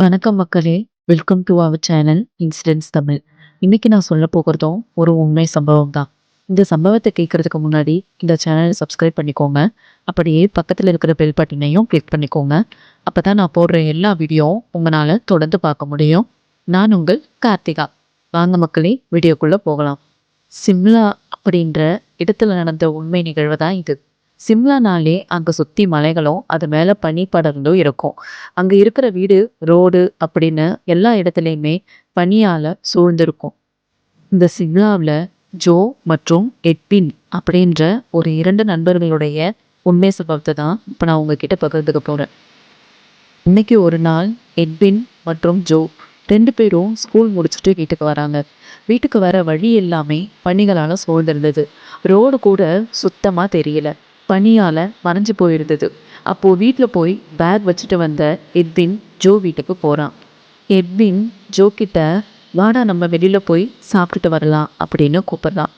வணக்கம் மக்களே. Welcome to our channel incidents Tamil இன்னைக்கு நான் சொல்ல போகிறதும் ஒரு உண்மை சம்பவம் தான் இந்த சம்பவத்தை கேட்கறதுக்கு முன்னாடி இந்த சேனலை சப்ஸ்கிரைப் பண்ணிக்கோங்க. அப்படியே பக்கத்தில் இருக்கிற பெல் பட்டனையும் கிளிக் பண்ணிக்கோங்க. அப்போ தான் நான் போடுற எல்லா வீடியோவும் உங்களால் தொடர்ந்து பார்க்க முடியும். நான் உங்கள் கார்த்திகா. வாங்க மக்களே வீடியோக்குள்ளே போகலாம். சிம்லா அப்படின்ற இடத்துல நடந்த உண்மை நிகழ்வு தான் இது. சிம்லானாலே அங்கே சுற்றி மலைகளும் அது மேலே பனிப்படர்ந்தும் இருக்கும். அங்கே இருக்கிற வீடு ரோடு அப்படின்னு எல்லா இடத்துலையுமே பனியால் சூழ்ந்திருக்கும். இந்த சிம்லாவில் ஜோ மற்றும் எட்பின் அப்படின்ற ஒரு இரண்டு நண்பர்களுடைய உண்மை சம்பவத்தை தான் இப்போ நான் உங்ககிட்ட பகிர்ந்துக்க போகிறேன் இன்னைக்கு ஒரு நாள் எட்பின் மற்றும் ஜோ ரெண்டு பேரும் ஸ்கூல் முடிச்சுட்டு வீட்டுக்கு வராங்க. வீட்டுக்கு வர வழி எல்லாமே பனிகளால் சூழ்ந்திருந்தது. ரோடு கூட சுத்தமாக தெரியல. பனியால் மறைஞ்சு போயிருந்தது. அப்போது வீட்டில் போய் பேக் வச்சுட்டு வந்த எட்வின் ஜோ வீட்டுக்கு போகிறான் எட்வின் ஜோ கிட்ட வாடா நம்ம வெளியில் போய் சாப்பிட்டுட்டு வரலாம் அப்படின்னு கூப்பிட்றான்.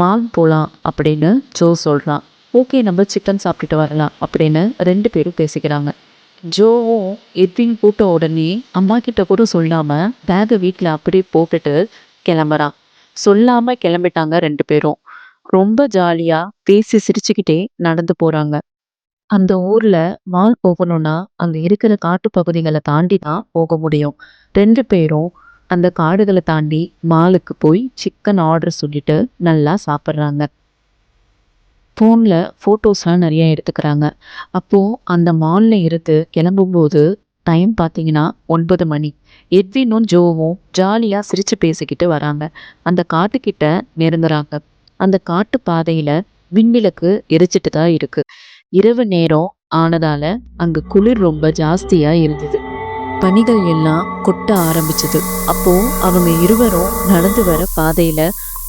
மால் போகலாம் அப்படின்னு ஜோ சொல்கிறான் ஓகே நம்ம சிக்கன் சாப்பிட்டுட்டு வரலாம் அப்படின்னு ரெண்டு பேரும் பேசிக்கிறாங்க. ஜோவும் எட்வின் கூட்ட உடனே அம்மா கிட்ட கூட சொல்லாமல் பேகை வீட்டில் அப்படியே போட்டுட்டு கிளம்புறான். சொல்லாமல் கிளம்பிட்டாங்க ரெண்டு பேரும். ரொம்ப ஜாலியா பேசி சிரிச்சுக்கிட்டே நடந்து போறாங்க. அந்த ஊர்ல மால் போகணும்னா அங்க இருக்கிற காட்டு பகுதிகளை தாண்டி தான் போக முடியும். ரெண்டு பேரும் அந்த காடுகளை தாண்டி மாலுக்கு போய் சிக்கன் ஆர்டர் சொல்லிட்டு நல்லா சாப்பிட்றாங்க. ஃபோனில் ஃபோட்டோஸ்லாம் நிறைய எடுத்துக்கிறாங்க. அப்போது அந்த மாலில் இருந்து கிளம்பும்போது டைம் பார்த்தீங்கன்னா ஒன்பது மணி. எட்வினும் ஜோவும் ஜாலியாக சிரித்து பேசிக்கிட்டு வராங்க. அந்த காட்டுக்கிட்ட நெருங்குறாங்க. அந்த காட்டு பாதையில விண்விளக்கு எரிச்சிட்டு தான் இருக்கு. இரவு நேரம் ஆனதால அங்க குளிர் ரொம்ப ஜாஸ்தியா இருந்தது. பனிகள் எல்லாம் கொட்ட ஆரம்பிச்சது. அப்போ அவங்க இருவரும் நடந்து வர பாதையில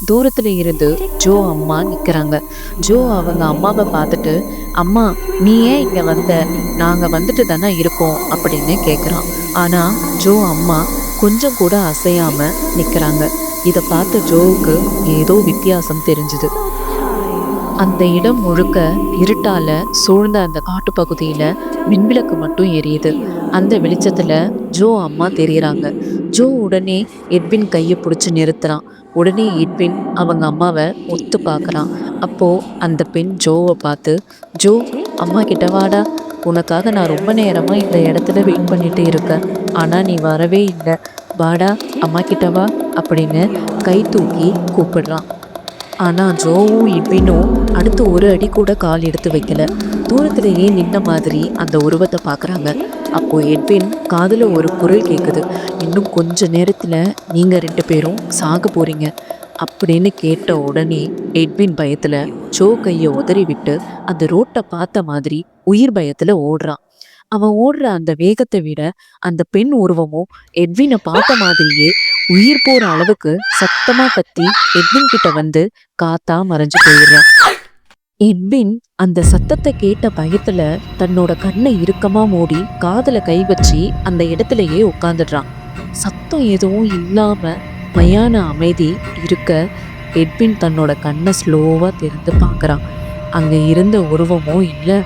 தூரத்துல இருந்து ஜோ அம்மா நிக்கிறாங்க. ஜோ அவங்க அம்மாவை பார்த்துட்டு அம்மா நீ ஏன் இங்க வந்த? நாங்க வந்துட்டு தானே இருக்கோம் அப்படின்னு கேக்குறான். ஆனா ஜோ அம்மா கொஞ்சம் கூட அசையாம நிக்கிறாங்க. இதை பார்த்த ஜோவுக்கு ஏதோ வித்தியாசம் தெரிஞ்சுது. அந்த இடம் முழுக்க இருட்டால சூழ்ந்த அந்த காட்டுப்பகுதியில் மின்விளக்கு மட்டும் எரியுது அந்த வெளிச்சத்துல ஜோ அம்மா தெரியறாங்க. ஜோ உடனே எட்வின் கையை பிடிச்சி நிறுத்துறான். உடனே எட்வின் அவங்க அம்மாவை ஒத்து பார்க்குறான் அப்போ அந்த பெண் ஜோவை பார்த்து ஜோ அம்மா கிட்ட வாடா. உனக்காக நான் ரொம்ப நேரமாக இந்த இடத்துல வெயிட் பண்ணிட்டு இருக்கேன். ஆனால் நீ வரவே இல்லை. வாடா அம்மா கிட்ட வா அப்படின்னு கை தூக்கி கூப்பிடுறான். ஆனால் ஜோவும் இப்பினும் அடுத்து ஒரு அடி கூட கால் எடுத்து வைக்கல. தூரத்திலேயே நின்ன மாதிரி அந்த உருவத்தை பார்க்குறாங்க அப்போது எட்வின் காதில் ஒரு குரல் கேட்குது இன்னும் கொஞ்ச நேரத்தில் நீங்கள் ரெண்டு பேரும் சாக போகிறீங்க அப்படின்னு கேட்ட உடனே எட்வின் பயத்தில் ஜோ கையை உதறி விட்டு அந்த ரோட்டை பார்த்த மாதிரி உயிர் பயத்தில் ஓடுறான். அவன் ஓடுற அந்த வேகத்தை விட அந்த பெண் உருவமும் எட்வினை பார்த்த மாதிரியே உயிர் போற அளவுக்கு சத்தமா கத்தி எட்வின் கிட்ட வந்து காத்தா மறைஞ்சு போயிடுறான் எட்வின் அந்த சத்தத்தை கேட்ட பயத்துல தன்னோட கண்ணை இறுக்கமா மூடி காதல கை வச்சு அந்த இடத்துலயே உட்காந்துடுறான் சத்தம் எதுவும் இல்லாம மயான அமைதி இருக்க எட்வின் தன்னோட கண்ணை ஸ்லோவா திறந்து பார்க்குறான். அங்க இருந்த உருவமும் இல்லை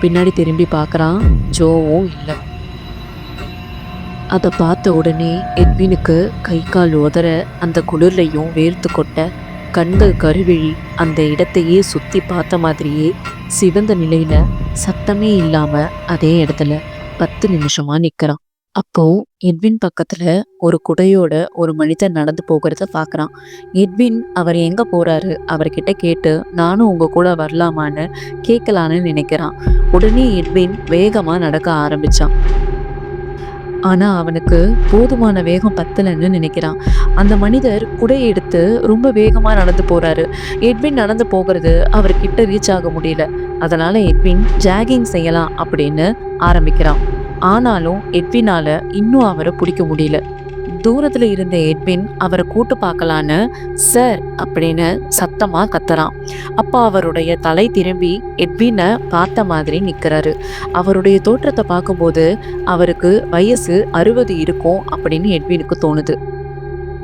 பின்னாடி திரும்பி பார்க்குறான். ஜோவும் இல்லை. அதை பார்த்த உடனே எட்வினுக்கு கை கால் உதற அந்த குளிர்லையும் வேர்த்து கொட்ட கண்கள் கருவிழி அந்த இடத்தையே சுற்றி பார்த்த மாதிரியே சிவந்த நிலையில சத்தமே இல்லாம அதே இடத்துல பத்து நிமிஷமா நிற்கிறான் அப்போ எட்வின் பக்கத்துல ஒரு குடையோட ஒரு மனிதன் நடந்து போகிறத பாக்குறான். எட்வின் அவர் எங்க போறாரு? அவர்கிட்ட கேட்டு நானும் உங்க கூட வரலாமான்னு கேட்கலான்னு நினைக்கிறான். உடனே எட்வின் வேகமா நடக்க ஆரம்பிச்சான். ஆனா அவனுக்கு போதுமான வேகம் பத்தலன்னு நினைக்கிறான். அந்த மனிதர் குடையை எடுத்து ரொம்ப வேகமா நடந்து போறாரு. எட்வின் நடந்து போகிறது அவர்கிட்ட ரீச் ஆக முடியல. அதனால எட்வின் ஜாகிங் செய்யலாம் அப்படின்னு ஆரம்பிக்கிறான். ஆனாலும் எட்வினால இன்னும் அவரை பிடிக்க முடியல. தூரத்துல இருந்த எட்வின் அவரை கூட்டு பார்க்கலான்னு சார் அப்படின்னு சத்தமா கத்துறான். அப்போ அவருடைய தலை திரும்பி எட்வினை பார்த்த மாதிரி நிற்கிறாரு அவருடைய தோற்றத்தை பார்க்கும்போது அவருக்கு வயசு அறுபது இருக்கும் அப்படின்னு எட்வினுக்கு தோணுது.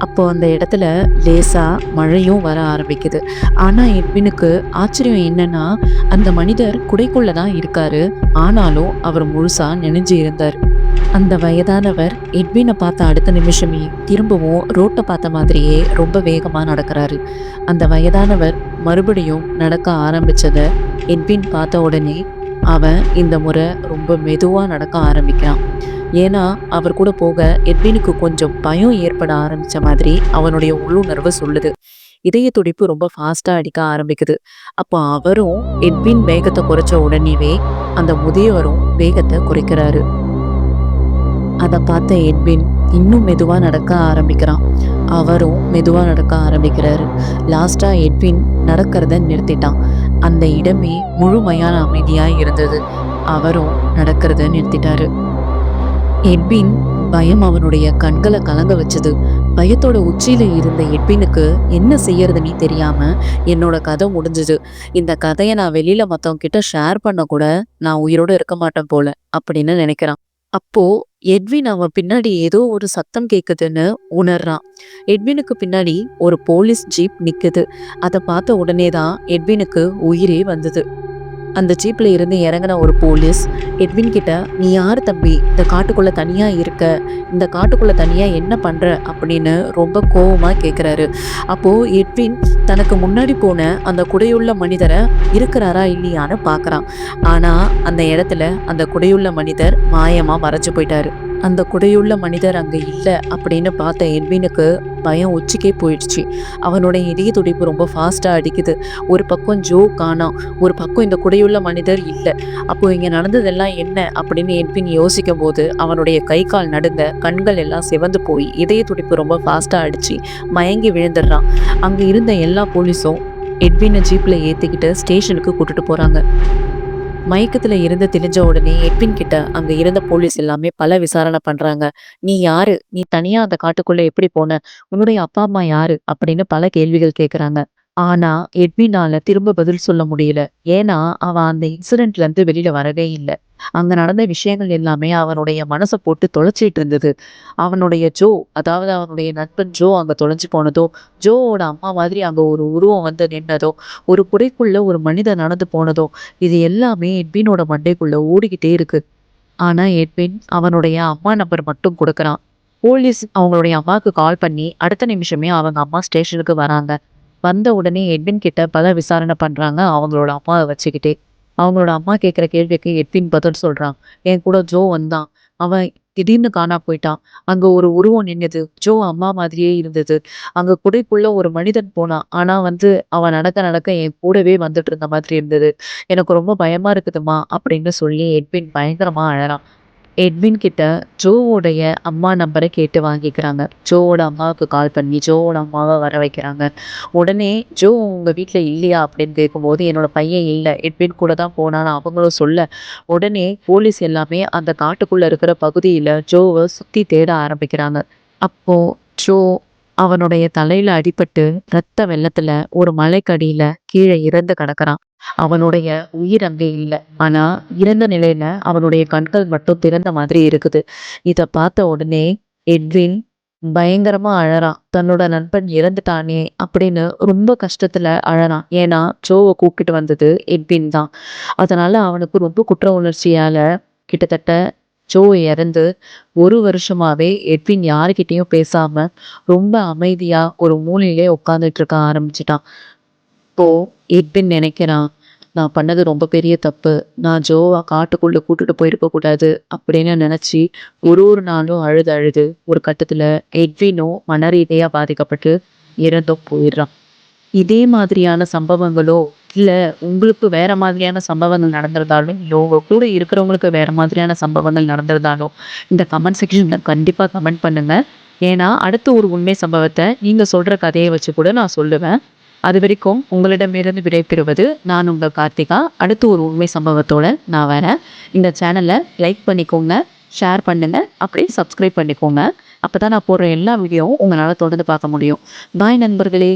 அப்போ அந்த இடத்துல லேசாக மழையும் வர ஆரம்பிக்குது. ஆனால் எட்வினுக்கு ஆச்சரியம் என்னன்னா அந்த மனிதர் குடைக்குள்ள தான் இருக்காரு. ஆனாலும் அவர் முழுசாக நினைஞ்சு இருந்தார். அந்த வயதானவர் எட்வினை பார்த்த அடுத்த நிமிஷமே திரும்பவும் ரோட்டை பார்த்த மாதிரியே ரொம்ப வேகமாக நடக்கிறாரு. அந்த வயதானவர் மறுபடியும் நடக்க ஆரம்பித்ததை எட்வின் பார்த்த உடனே அவன் இந்த முறை ரொம்ப மெதுவாக நடக்க ஆரம்பிக்கிறான். ஏன்னா அவர் கூட போக எட்வினுக்கு கொஞ்சம் பயம் ஏற்பட ஆரம்பித்த மாதிரி அவனுடைய உள்ளுணர்வு சொல்லுது. இதய துடிப்பு ரொம்ப ஃபாஸ்ட்டாக அடிக்க ஆரம்பிக்குது. அப்போ அவரும் எட்வின் வேகத்தை குறைச்ச உடனேவே அந்த முதியவரும் வேகத்தை குறைக்கிறாரு. அதை பார்த்த எட்வின் இன்னும் மெதுவாக நடக்க ஆரம்பிக்கிறான். அவரும் மெதுவாக நடக்க ஆரம்பிக்கிறாரு. லாஸ்ட்டாக எட்வின் நடக்கிறத நிறுத்திட்டான். அந்த இடமே முழுமையான அமைதியாக இருந்தது. அவரும் நடக்கிறத நிறுத்திட்டாரு. எட்வின் பயம் அவனுடைய கண்களை கலங்க வச்சது. பயத்தோட உச்சியில இருந்த எட்வினுக்கு என்ன செய்யறதுன்னு தெரியாம என்னோட கதை முடிஞ்சது. இந்த கதையை நான் வெளியில மத்தவங்க கிட்ட ஷேர் பண்ண கூட நான் உயிரோட இருக்க மாட்டேன் போல அப்படின்னு நினைக்கிறான். அப்போ எட்வின் அவன் பின்னாடி ஏதோ ஒரு சத்தம் கேட்குதுன்னு உணர்றான். எட்வினுக்கு பின்னாடி ஒரு போலீஸ் ஜீப் நிக்குது. அதை பார்த்த உடனே தான் எட்வினுக்கு உயிரே வந்தது. அந்த ஜீப்பில் இருந்து இறங்கின ஒரு போலீஸ் எட்வின் கிட்ட நீ யார் தம்பி? இந்த காட்டுக்குள்ளே தனியாக இருக்க? இந்த காட்டுக்குள்ளே தனியாக என்ன பண்ணுற அப்படின்னு ரொம்ப கோபமாக கேட்குறாரு அப்போது எட்வின் தனக்கு முன்னாடி போன அந்த குடையுள்ள மனிதரை இருக்கிறாரா இல்லையான்னு பார்க்குறான் ஆனால் அந்த இடத்துல அந்த குடையுள்ள மனிதர் மாயமாக மறைஞ்சு போயிட்டாரு. அந்த குடையுள்ள மனிதர் அங்கே இல்லை அப்படின்னு பார்த்த எட்வினுக்கு பயம் உச்சிக்கே போயிடுச்சு. அவனோட இதய துடிப்பு ரொம்ப ஃபாஸ்ட்டாக அடிக்குது. ஒரு பக்கம் ஜோ காணாம் ஒரு பக்கம் இந்த குடையுள்ள மனிதர் இல்லை. அப்போ இங்கே நடந்ததெல்லாம் என்ன அப்படின்னு எட்வின் யோசிக்கும் போது அவனுடைய கை கால் நடுங்க கண்கள் எல்லாம் சிவந்து போய் இதய துடிப்பு ரொம்ப ஃபாஸ்ட்டாக அடிச்சு மயங்கி விழுந்துடுறான். அங்கே இருந்த எல்லா போலீஸும் எட்வினை ஜீப்பில் ஏற்றிக்கிட்டு ஸ்டேஷனுக்கு கூட்டிகிட்டு போகிறாங்க மயக்கத்துல இருந்து தெளிஞ்ச உடனே எட்வின் கிட்ட அங்க இருந்த போலீஸ் எல்லாமே பல விசாரணை பண்றாங்க. நீ யாரு? நீ தனியா அந்த காட்டுக்குள்ள எப்படி போன? உன்னுடைய அப்பா அம்மா யாரு? அப்படின்னு பல கேள்விகள் கேட்குறாங்க ஆனா எட்வினால திரும்ப பதில் சொல்ல முடியல. ஏன்னா அவன் அந்த இன்சிடென்ட்ல இருந்து வெளியில வரவே இல்லை. அங்க நடந்த விஷயங்கள் எல்லாமே அவனுடைய மனசை போட்டு தொலைச்சிட்டு இருந்தது. அவனுடைய ஜோ அதாவது அவனுடைய நண்பன் ஜோ அங்க தொலைஞ்சு போனதோ ஜோவோட அம்மா மாதிரி அங்க ஒரு உருவம் வந்து நின்னதோ ஒரு குறைக்குள்ள ஒரு மனிதன் நடந்து போனதோ இது எல்லாமே எட்வினோட மண்டைக்குள்ள ஓடிக்கிட்டே இருக்கு. ஆனா எட்வின் அவனுடைய அம்மா நம்பர் மட்டும் கொடுக்கறான். போலீஸ் அவங்களுடைய அம்மாவுக்கு கால் பண்ணி அடுத்த நிமிஷமே அவங்க அம்மா ஸ்டேஷனுக்கு வராங்க. வந்த உடனே எட்வின் கிட்ட பல விசாரணை பண்றாங்க. அவங்களோட அம்மாவை வச்சுக்கிட்டே. அவங்களோட அம்மா கேட்குற கேள்விக்கு எட்வின் பதில் சொல்றான். என் கூட ஜோ வந்தான். அவன் திடீர்னு காணா போயிட்டான். அங்க ஒரு உருவம் நின்னது. ஜோ அம்மா மாதிரியே இருந்தது. அங்க குடைக்குள்ள ஒரு மனிதன் போனான். ஆனா வந்து அவன் நடக்க நடக்க என் கூடவே வந்துட்டு இருந்த மாதிரி இருந்தது. எனக்கு ரொம்ப பயமா இருக்குதுமா அப்படின்னு சொல்லி எட்வின் பயங்கரமா அழறான். எட்வின் கிட்ட ஜோவோடைய அம்மா நம்பரை கேட்டு வாங்கிக்கிறாங்க. ஜோவோட அம்மாவுக்கு கால் பண்ணி ஜோவோட அம்மாவை வர வைக்கிறாங்க. உடனே ஜோ உங்கள் வீட்டில் இல்லையா? அப்படின்னு கேட்கும்போது என்னோட பையன் இல்லை. எட்வின் கூட தான் போனான்னு அவங்களும் சொல்ல. உடனே போலீஸ் எல்லாமே அந்த காட்டுக்குள்ளே இருக்கிற பகுதியில் ஜோவை சுற்றி தேட ஆரம்பிக்கிறாங்க. அப்போது ஜோ அவனுடைய தலையில் அடிபட்டு ரத்த வெள்ளத்தில் ஒரு மலைக்கடியில் கீழே இறந்து கிடக்கிறான். அவனுடைய உயிர் அங்கே இல்லை. ஆனா இறந்த நிலையில அவனுடைய கண்கள் மட்டும் திறந்த மாதிரி இருக்குது. இத பார்த்த உடனே எட்வின் பயங்கரமா அழறான். தன்னோட நண்பன் இறந்துட்டானே அப்படின்னு ரொம்ப கஷ்டத்துல அழறான். ஏன்னா ஜோவை கூப்பிட்டு வந்தது எட்வின் தான். அதனால அவனுக்கு ரொம்ப குற்ற உணர்ச்சியால கிட்டத்தட்ட ஜோ இறந்து ஒரு வருஷமாவே எட்வின் யாருக்கிட்டையும் பேசாம ரொம்ப அமைதியா ஒரு மூலையிலே உட்காந்துட்டு இருக்க ஆரம்பிச்சிட்டான். இப்போ எட்வின் நினைக்கிறான் நான் பண்ணது ரொம்ப பெரிய தப்பு. நான் ஜோவா காட்டுக்குள்ளே கூட்டிட்டு போயிருக்கக்கூடாது அப்படின்னு நினச்சி ஒரு ஒரு நாளும் அழுது அழுது ஒரு கட்டத்தில் எட்வினும் மன ரீதியாக பாதிக்கப்பட்டு இறந்தும் போயிடுறான். இதே மாதிரியான சம்பவங்களோ இல்லை உங்களுக்கு வேற மாதிரியான சம்பவங்கள் நடந்திருந்தாலும் இல்ல உங்க கூட இருக்கிறவங்களுக்கு வேற மாதிரியான சம்பவங்கள் நடந்திருந்தாலும் இந்த கமெண்ட் செக்ஷனில் கண்டிப்பாக கமெண்ட் பண்ணுங்க. ஏன்னா அடுத்த ஒரு உண்மை சம்பவத்தை நீங்கள் சொல்கிற கதையை வச்சு கூட நான் சொல்லுவேன். அது வரைக்கும் உங்களிடமிருந்து விடைபெறுவது நான் உங்கள் கார்த்திகா. அடுத்து ஒரு உண்மை சம்பவத்தோட நான் வரேன். இந்த சேனலை லைக் பண்ணிக்கோங்க ஷேர் பண்ணுங்க அப்படியே சப்ஸ்கிரைப் பண்ணிக்கோங்க. அப்போ தான் நான் போடுற எல்லா வீடியோவும் உங்களால் தொடர்ந்து பார்க்க முடியும். பாய் நண்பர்களே.